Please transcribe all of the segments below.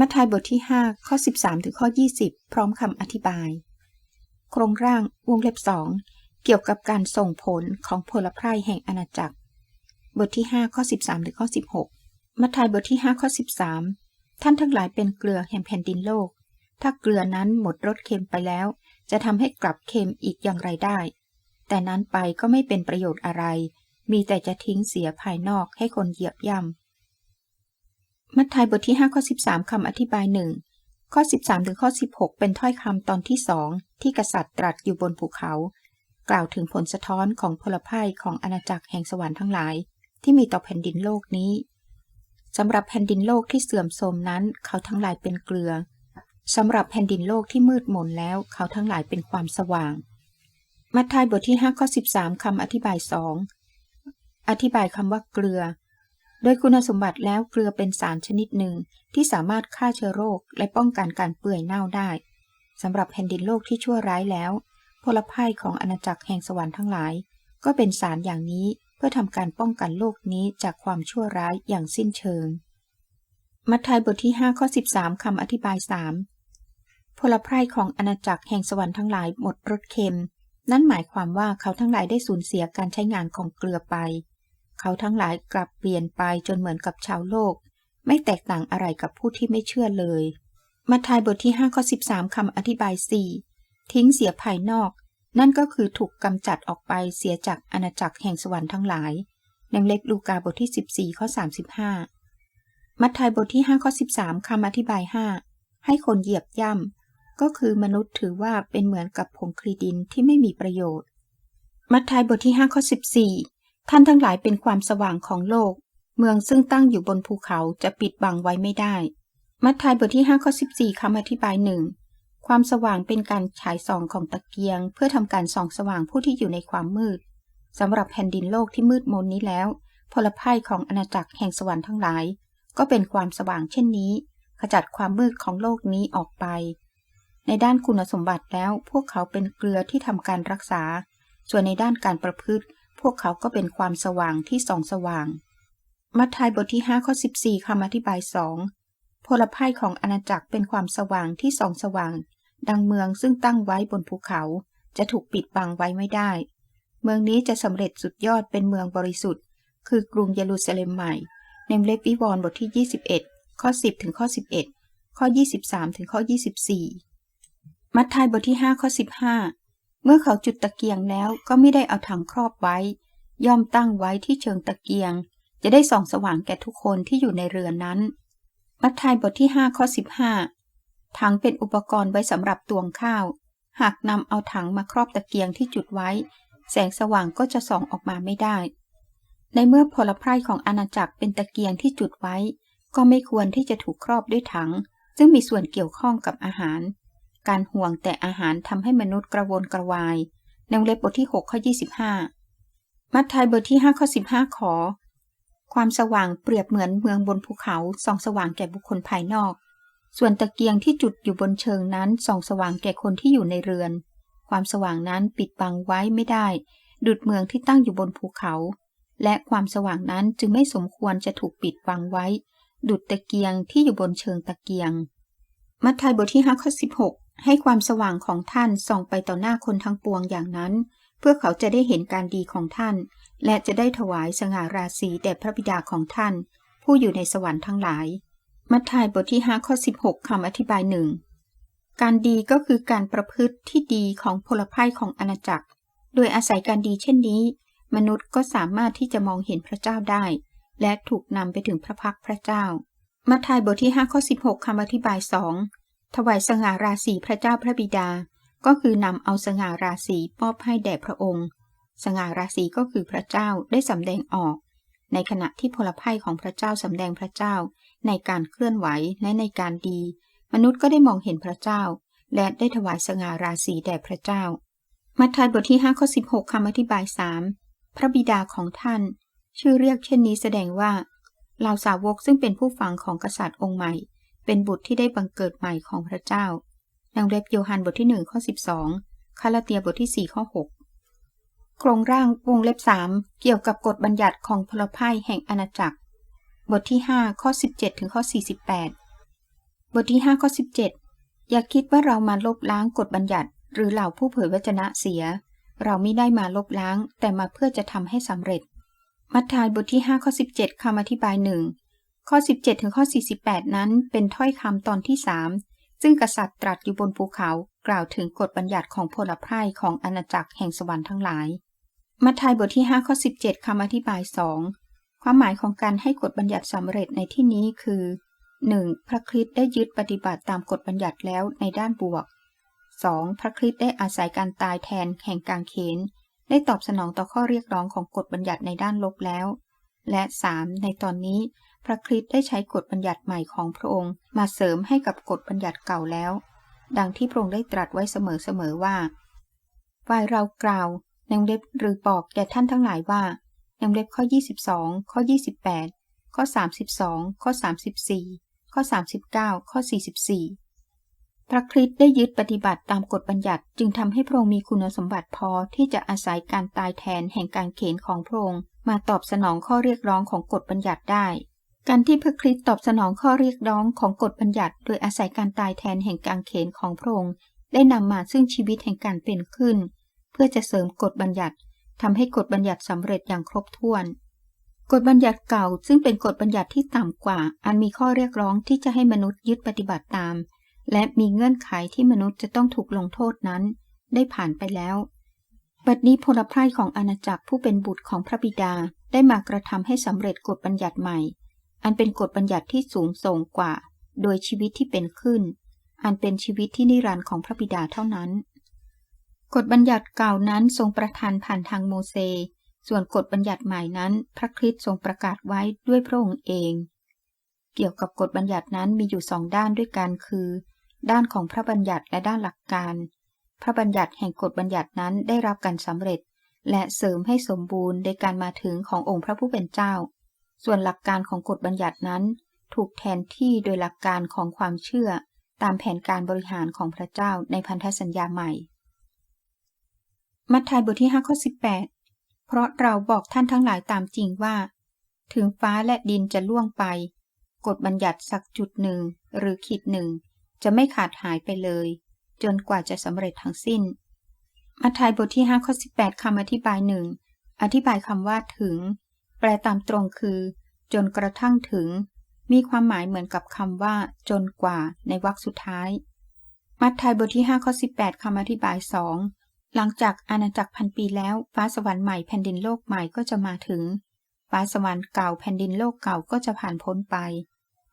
มัทธิยบทที่ 5 ข้อ 13 ถึงข้อ 20 พร้อมคำอธิบาย โครงร่างวงเล็บสองเกี่ยวกับการส่งผลของพลไพร่แห่งอาณาจักร บทที่ 5 ข้อ 13 ถึงข้อ 16 มัทธิยบทที่ 5 ข้อ 13 ท่านทั้งหลายเป็นเกลือแห่งแผ่นดินโลก ถ้าเกลือนั้นหมดรสเค็มไปแล้ว จะทำให้กลับเค็มอีกอย่างไรได้ แต่นั้นไปก็ไม่เป็นประโยชน์อะไร มีแต่จะทิ้งเสียภายนอกให้คนเหยียบย่ำ มัทธิยบทที่5ข้อ13คำอธิบายหนึ่งข้อ 13 ถึงข้อ 16 เป็นถ้อยคำตอนที่สองที่กษัตริย์ตรัสอยู่บนภูเขา กล่าวถึงผลสะท้อนของพลภัยของอาณาจักรแห่งสวรรค์ทั้งหลาย ที่มีต่อแผ่นดินโลกนี้สำหรับแผ่นดินโลกที่เสื่อมโทรมนั้น เขาทั้งหลายเป็นเกลือสำหรับแผ่นดินโลกที่มืดมนแล้ว เขาทั้งหลายเป็นความสว่าง มัทธิยบทที่5ข้อ13คำอธิบายสองอธิบายคำว่าเกลือ โดยคุณสมบัติแล้วเกลือเป็นสารชนิดหนึ่งที่สามารถฆ่าเชื้อโรคและป้องกันการเปื่อยเน่าได้สำหรับแผ่นดินโลกที่ชั่วร้ายแล้ว พลภัยของอาณาจักรแห่งสวรรค์ทั้งหลาย ก็เป็นสารอย่างนี้เพื่อทำการป้องกันโลกนี้จากความชั่วร้ายอย่างสิ้นเชิง มัทธิยบทที่5ข้อ13คำอธิบาย 3 พลภัยของอาณาจักรแห่งสวรรค์ทั้งหลายหมดรสเค็ม นั่นหมายความว่าเขาทั้งหลายได้สูญเสียการใช้งานของเกลือไป เขาทั้งหลายกลับเปลี่ยนไปจนเหมือนกับชาวโลก ไม่แตกต่างอะไรกับผู้ที่ไม่เชื่อเลยมัทธิยบทที่5ข้อ13คำอธิบาย 4 ทิ้งเสียภายนอก นั่นก็คือถูกกำจัดออกไปเสียจากอาณาจักรแห่งสวรรค์ทั้งหลายในเล็บลูกาบทที่ 14ข้อ35 มัทธิยบทที่5ข้อ13คำอธิบาย 5 ให้คนเหยียบย่ำก็คือมนุษย์ถือว่าเป็นเหมือนกับผงคลีดินที่ไม่มีประโยชน์ มัทธิยบทที่5ข้อ14 ท่านทั้งหลายเป็นความสว่างของโลก เมืองซึ่งตั้งอยู่บนภูเขาจะปิดบังไว้ไม่ได้ มัทธิยบทที่5ข้อ14คำอธิบายหนึ่งความสว่างเป็นการฉายส่องของตะเกียง เพื่อทำการส่องสว่างผู้ที่อยู่ในความมืดสำหรับแผ่นดินโลกที่มืดมนนี้แล้ว พลภัยของอาณาจักรแห่งสวรรค์ทั้งหลาย ก็เป็นความสว่างเช่นนี้ ขจัดความมืดของโลกนี้ออกไป ในด้านคุณสมบัติแล้วพวกเขาเป็นเกลือที่ทำการรักษา ส่วนในด้านการประพฤติ พวกเขาก็เป็นความสว่างที่ส่องสว่าง มัทธิยบทที่5ข้อ14คำอธิบายสองพลภัยของอาณาจักรเป็นความสว่างที่ส่องสว่าง ดังเมืองซึ่งตั้งไว้บนภูเขา จะถูกปิดบังไว้ไม่ได้ เมืองนี้จะสำเร็จสุดยอดเป็นเมืองบริสุทธิ์ คือกรุงเยรูซาเล็มใหม่ในเล็บวิวรณ์บทที่ 21 ข้อ 10 ถึงข้อ 11 ข้อ 23 ถึงข้อ 24 มัทธิยบทที่ 5 ข้อ 15 มื่อเขาจุดตะเกียงแล้วก็ไม่ได้เอาถังครอบไว้ ย่อมตั้งไว้ที่เชิงตะเกียง จะได้ส่องสว่างแก่ทุกคนที่อยู่ในเรือนนั้น มัทธิยบทที่5ข้อ15 ถังเป็นอุปกรณ์ไว้สำหรับตวงข้าว หากนำเอาถังมาครอบตะเกียงที่จุดไว้ แสงสว่างก็จะส่องออกมาไม่ได้ ในเมื่อพลไพร่ของอาณาจักรเป็นตะเกียงที่จุดไว้ ก็ไม่ควรที่จะถูกครอบด้วยถัง ซึ่งมีส่วนเกี่ยวข้องกับอาหาร การห่วงแต่อาหารทำให้มนุษย์กระวนกระวายในเล็บบทที่ 6 ข้อ 25 มัทธิยบทที่ 5 ข้อ 15 ขอ ความสว่างเปรียบเหมือนเมืองบนภูเขาส่องสว่างแก่บุคคลภายนอก ส่วนตะเกียงที่จุดอยู่บนเชิงนั้นส่องสว่างแก่คนที่อยู่ในเรือน ความสว่างนั้นปิดบังไว้ไม่ได้ ดุดเมืองที่ตั้งอยู่บนภูเขา และความสว่างนั้นจึงไม่สมควรจะถูกปิดบังไว้ ดุดตะเกียงที่อยู่บนเชิงตะเกียง มัทธิยบทที่ 5 ข้อ 16 ให้ความสว่างของท่านส่องไปต่อหน้าคนทั้งปวงอย่างนั้น เพื่อเขาจะได้เห็นการดีของท่าน และจะได้ถวายสง่าราศีแด่พระบิดาของท่าน ผู้อยู่ในสวรรค์ทั้งหลาย มัทธิยบทที่5ข้อ16คำอธิบายหนึ่งการดีก็คือการประพฤติที่ดีของพลภัยของอาณาจักร โดยอาศัยการดีเช่นนี้ มนุษย์ก็สามารถที่จะมองเห็นพระเจ้าได้ และถูกนำไปถึงพระพักพระเจ้า มัทธิยบทที่5ข้อ16คำอธิบายสอง ถวายสง่าราศีพระเจ้าพระบิดา ก็คือนำเอาสง่าราศีมอบให้แด่พระองค์ สง่าราศีก็คือพระเจ้าได้สำแดงออก ในขณะที่พลภัยของพระเจ้าสำแดงพระเจ้า ในการเคลื่อนไหวและในการดี มนุษย์ก็ได้มองเห็นพระเจ้า และได้ถวายสง่าราศีแด่พระเจ้า มัทธิยบทที่5ข้อ16คำอธิบายสามพระบิดาของท่าน ชื่อเรียกเช่นนี้แสดงว่าเหล่าสาวกซึ่งเป็นผู้ฟังของกษัตริย์องค์ใหม่ เป็นบุตรที่ได้บังเกิดใหม่ของพระเจ้าดังเล็บโยฮันบทที่1ข้อ12 คาลาเตียบทที่ 4 ข้อ 6 โครงร่างวงเล็บ 3 เกี่ยวกับกฎบัญญัติของพลภัยแห่งอาณาจักร บทที่ 5 ข้อ 17 ถึงข้อ 48 บทที่ 5 ข้อ 17 อย่าคิดว่าเรามาลบล้างกฎบัญญัติ หรือเหล่าผู้เผยวจนะเสีย เราไม่ได้มาลบล้าง แต่มาเพื่อจะทำให้สำเร็จ มัทธิวบทที่5ข้อ17คำอธิบายหนึ่ง ข้อ 17 ถึงข้อ 48 นั้นเป็นถ้อยคำตอนที่ 3 ซึ่งกษัตริย์ตรัสอยู่บนภูเขากล่าวถึงกฎบัญญัติของพลไพร่ของอาณาจักรแห่งสวรรค์ทั้งหลาย มัทธิวบทที่ 5 ข้อ 17 คำอธิบายสองความหมายของการให้กฎบัญญัติสำเร็จในที่นี้คือ 1. พระคริสต์ได้ยึดปฏิบัติตามกฎบัญญัติแล้วในด้านบวก 2. พระคริสต์ได้อาศัยการตายแทนแห่งกางเขน ได้ตอบสนองต่อข้อเรียกร้องของกฎบัญญัติในด้านลบแล้ว และ 3. ในตอนนี้ ระคริสต์ได้ใช้กฎบัญญัติใหม่ของพระองค์ มาเสริมให้กับกฎบัญญัติเก่าแล้ว ดังที่พระองค์ได้ตรัสไว้เสมอๆว่าฝ่ายเรากล่าวในเล็บหรือบอกแก่ท่านทั้งหลายว่าในเล็บข้อ 22 ข้อ 28 ข้อ 32 ข้อ 34 ข้อ 39 ข้อ 44 พระคริสต์ได้ยึดปฏิบัติตามกฎบัญญัติจึงทำให้พระองค์มีคุณสมบัติพอที่จะอาศัยการตายแทนแห่งการเขนของพระองค์มาตอบสนองข้อเรียกร้องของกฎบัญญัติได้ การที่พระคริสต์ตอบสนองข้อเรียกร้องของกฎบัญญัติ โดยอาศัยการตายแทนแห่งการเขนของพระองค์ได้นำมาซึ่งชีวิตแห่งการเป็นขึ้น เพื่อจะเสริมกฎบัญญัติทำให้กฎบัญญัติสำเร็จอย่างครบถ้วน กฎบัญญัติเก่าซึ่งเป็นกฎบัญญัติที่ต่ำกว่า อันมีข้อเรียกร้องที่จะให้มนุษย์ยึดปฏิบัติตาม และมีเงื่อนไขที่มนุษย์จะต้องถูกลงโทษนั้น ได้ผ่านไปแล้ว บัดนี้พลไพร่ของอาณาจักรผู้เป็นบุตรของพระบิดาได้มากระทำให้สำเร็จกฎบัญญัติใหม่ อันเป็นกฎบัญญัติที่สูงส่งกว่า โดยชีวิตที่เป็นขึ้น อันเป็นชีวิตที่นิรันดร์ของพระบิดาเท่านั้น กฎบัญญัติเก่านั้นทรงประทานผ่านทางโมเสสส่วนกฎบัญญัติใหม่นั้น พระคริสต์ทรงประกาศไว้ด้วยพระองค์เอง เกี่ยวกับกฎบัญญัตินั้นมีอยู่สองด้านด้วยกันคือ ด้านของพระบัญญัติและด้านหลักการ พระบัญญัติแห่งกฎบัญญัตินั้นได้รับการสำเร็จ และเสริมให้สมบูรณ์ในการมาถึงขององค์พระผู้เป็นเจ้า ส่วนหลักการของกฎบัญญัตินั้น ถูกแทนที่โดยหลักการของความเชื่อ ตามแผนการบริหารของพระเจ้าในพันธสัญญาใหม่ มัทธิวบทที่5ข้อ18 เพราะเราบอกท่านทั้งหลายตามจริงว่า ถึงฟ้าและดินจะล่วงไป กฎบัญญัติสักจุดหนึ่ง หรือขีดหนึ่ง จะไม่ขาดหายไปเลย จนกว่าจะสำเร็จทั้งสิ้น มัทธิวบทที่5ข้อ18คำอธิบายหนึ่งอธิบายคำว่าถึง แปลตามตรงคือ จนกระทั่งถึง มีความหมายเหมือนกับคำว่า จนกว่าในวรรคสุดท้าย มัทธิวบทที่5ข้อ18คำอธิบายสองหลังจากอาณาจักรพันปีแล้ว ฟ้าสวรรค์ใหม่แผ่นดินโลกใหม่ก็จะมาถึง ฟ้าสวรรค์เก่าแผ่นดินโลกเก่าก็จะผ่านพ้นไป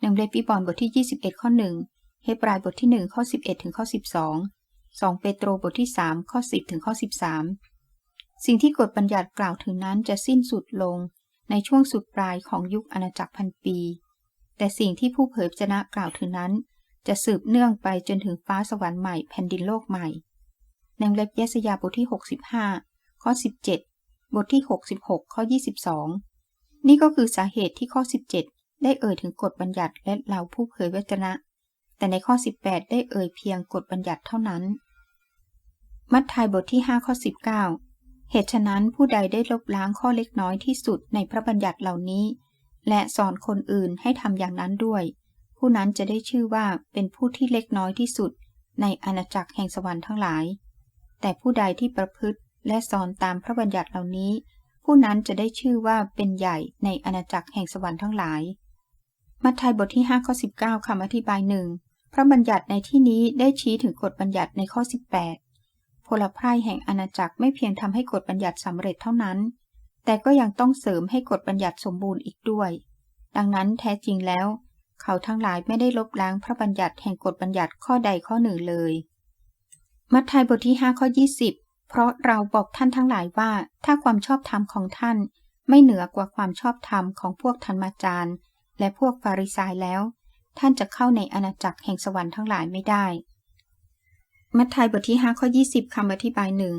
หนึ่งเลปีบอลบทที่ 21 ข้อ 1 เฮบรายบทที่ 1 ข้อ 11 ถึงข้อ 12 2 เปโตรบทที่ 3 ข้อ 10 ถึงข้อ 13 สิ่งที่กฎบัญญัติกล่าวถึงนั้นจะสิ้นสุดลง ในช่วงสุดปลายของยุคอาณาจักรพันปี แต่สิ่งที่ผู้เผยชนะกล่าวถึงนั้น จะสืบเนื่องไปจนถึงฟ้าสวรรค์ใหม่แผ่นดินโลกใหม่ในเล็บเยสยาบทที่ 65 ข้อ 17 บทที่ 66 ข้อ 22 นี่ก็คือสาเหตุที่ข้อ 17 ได้เอ่ยถึงกฎบัญญัติและเราผู้เผยวจนะ แต่ในข้อ 18 ได้เอ่ยเพียงกฎบัญญัติเท่านั้น มัทธิวบทที่ 5 ข้อ 19 เหตุฉะนั้นผู้ใดได้ลบล้างข้อเล็กน้อยที่สุดในพระบัญญัติเหล่านี้ และสอนคนอื่นให้ทำอย่างนั้นด้วย ผู้นั้นจะได้ชื่อว่าเป็นผู้ที่เล็กน้อยที่สุด ในอาณาจักรแห่งสวรรค์ทั้งหลาย แต่ผู้ใดที่ประพฤติและสอนตามพระบัญญัติเหล่านี้ ผู้นั้นจะได้ชื่อว่าเป็นใหญ่ในอาณาจักรแห่งสวรรค์ทั้งหลาย มัทธิวบทที่5ข้อ19คำอธิบายหนึ่งพระบัญญัติในที่นี้ได้ชี้ถึงกฎบัญญัติในข้อ 18 พลไพร่แห่งอาณาจักรไม่เพียงทำให้กฎบัญญัติสำเร็จเท่านั้น แต่ก็ยังต้องเสริมให้กฎบัญญัติสมบูรณ์อีกด้วย ดังนั้นแท้จริงแล้ว เขาทั้งหลายไม่ได้ลบล้างพระบัญญัติแห่งกฎบัญญัติข้อใดข้อหนึ่งเลย มัทธิวบทที่5ข้อ20 เพราะเราบอกท่านทั้งหลายว่า ถ้าความชอบธรรมของท่าน ไม่เหนือกว่าความชอบธรรมของพวกธรรมาจารย์ และพวกฟาริสายแล้ว ท่านจะเข้าในอาณาจักรแห่งสวรรค์ทั้งหลายไม่ได้ มัทธิวบทที่ 5 ข้อ 20 คำอธิบายหนึ่ง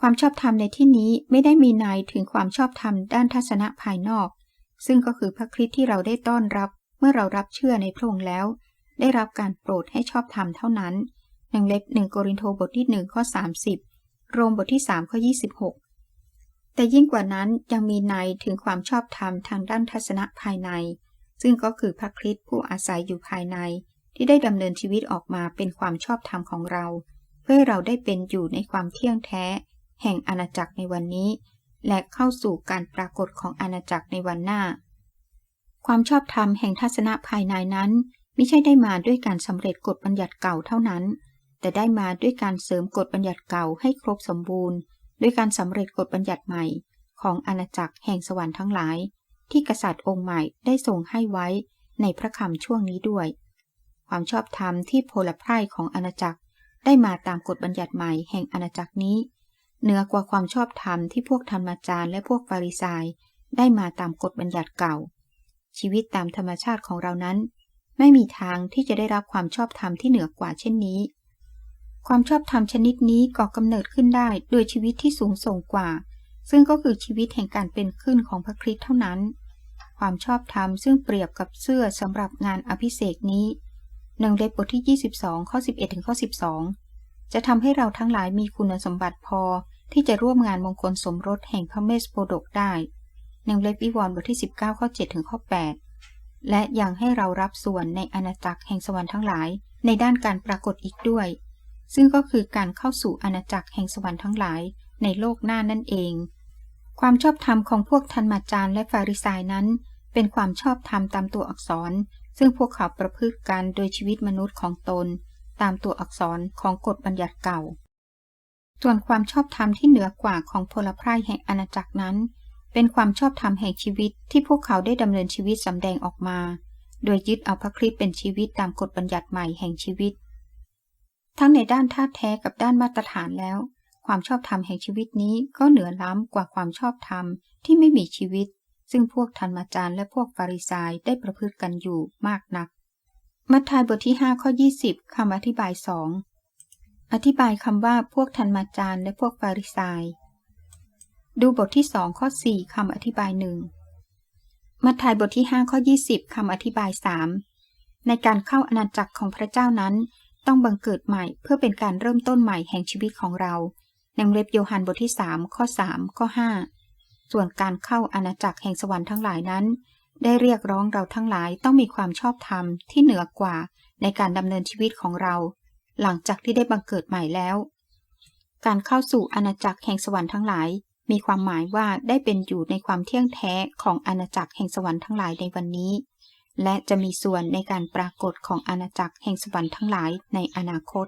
ความชอบธรรมในที่นี้ไม่ได้มีนายถึงความชอบธรรมด้านทัศนะภายนอก ซึ่งก็คือพระคริสต์ที่เราได้ต้อนรับเมื่อเรารับเชื่อในพระองค์แล้ว ได้รับการโปรดให้ชอบธรรมเท่านั้นหนึ่งเล็บหนึ่งโกรินโทบทที่หนึ่งข้อสามสิบโรมบทที่สามข้อยี่สิบหกแต่ยิ่งกว่านั้นยังมีในถึงความชอบธรรมทางด้านทัศนะภายใน ซึ่งก็คือพระคริสต์ผู้อาศัยอยู่ภายใน ที่ได้ดำเนินชีวิตออกมาเป็นความชอบธรรมของเรา เพื่อเราได้เป็นอยู่ในความเที่ยงแท้ แห่งอาณาจักรในวันนี้ และเข้าสู่การปรากฏของอาณาจักรในวันหน้า ความชอบธรรมแห่งทัศนะภายในนั้นไม่ใช่ได้มาด้วยการสำเร็จกฎบัญญัติเก่าเท่านั้น แต่ได้มาด้วยการเสริมกฎบัญญัติเก่าให้ครบสมบูรณ์ ด้วยการสำเร็จกฎบัญญัติใหม่ ของอาณาจักรแห่งสวรรค์ทั้งหลาย ที่กษัตริย์องค์ใหม่ได้ทรงให้ไว้ในพระคำช่วงนี้ด้วย ความชอบธรรมที่โพลไพร่ของอาณาจักร ได้มาตามกฎบัญญัติใหม่แห่งอาณาจักรนี้ เหนือกว่าความชอบธรรมที่พวกธรรมาจารย์และพวกฟาริสายได้มาตามกฎบัญญัติเก่า ชีวิตตามธรรมชาติของเรานั้น ไม่มีทางที่จะได้รับความชอบธรรมที่เหนือกว่าเช่นนี้ ความชอบธรรมชนิดนี้ก่อกำเนิดขึ้นได้โดยชีวิตที่สูงส่งกว่า ซึ่งก็คือชีวิตแห่งการเป็นขึ้นของพระคริสต์เท่านั้น ความชอบธรรมซึ่งเปรียบกับเสื้อสำหรับงานอภิเษกนี้ หนึ่งเลบทที่ 22 ข้อ 11 ถึงข้อ 12 จะทำให้เราทั้งหลายมีคุณสมบัติพอที่จะร่วมงานมงคลสมรสแห่งพระเมสโปดกได้หนึ่งเลวิวรณ์บทที่ 19 ข้อ 7 ถึงข้อ 8 และยังให้เรารับส่วนในอาณาจักรแห่งสวรรค์ทั้งหลาย ในด้านการปรากฏอีกด้วย ซึ่งก็คือการเข้าสู่อาณาจักรแห่งสวรรค์ทั้งหลาย ในโลกหน้านั่นเอง ความชอบธรรมของพวกธรรมาจารย์และฟาริสายนั้น เป็นความชอบธรรมตามตัวอักษร ซึ่งพวกเขาประพฤติกันโดยชีวิตมนุษย์ของตน ตามตัวอักษรของกฎบัญญัติเก่า ส่วนความชอบธรรมที่เหนือกว่าของพลไพรแห่งอาณาจักรนั้น เป็นความชอบธรรมแห่งชีวิตที่พวกเขาได้ดำเนินชีวิตสำแดงออกมา โดยยึดเอาพระคริสต์เป็นชีวิตตามกฎบัญญัติใหม่แห่งชีวิต ทั้งในด้านท่าแท้กับด้านมาตรฐานแล้ว ความชอบธรรมแห่งชีวิตนี้ก็เหนือล้ำกว่าความชอบธรรมที่ไม่มีชีวิต ซึ่งพวกธรรมจารย์และพวกฟาริสายได้ประพฤติกันอยู่มากนัก มัทธิวบทที่ 5 ข้อ 20 คำอธิบายสองอธิบายคำว่าพวกธรรมจารย์และพวกฟาริสาย ดูบทที่2ข้อ 4 คำอธิบายหนึ่งมัทธิวบทที่ 5 ข้อ 20 คำอธิบายสามในการเข้าอาณาจักรของพระเจ้านั้น ต้องบังเกิดใหม่เพื่อเป็นการเริ่มต้นใหม่แห่งชีวิตของเราในเล็บโยฮันบทที่ 3 ข้อ 3 ข้อ 5 ส่วนการเข้าอาณาจักรแห่งสวรรค์ทั้งหลายนั้น ได้เรียกร้องเราทั้งหลายต้องมีความชอบธรรมที่เหนือกว่าในการดำเนินชีวิตของเรา หลังจากที่ได้บังเกิดใหม่แล้ว การเข้าสู่อาณาจักรแห่งสวรรค์ทั้งหลาย มีความหมายว่าได้เป็นอยู่ในความเที่ยงแท้ของอาณาจักรแห่งสวรรค์ทั้งหลายในวันนี้ และจะมีส่วนในการปรากฏของอาณาจักรแห่งสวรรค์ทั้งหลายในอนาคต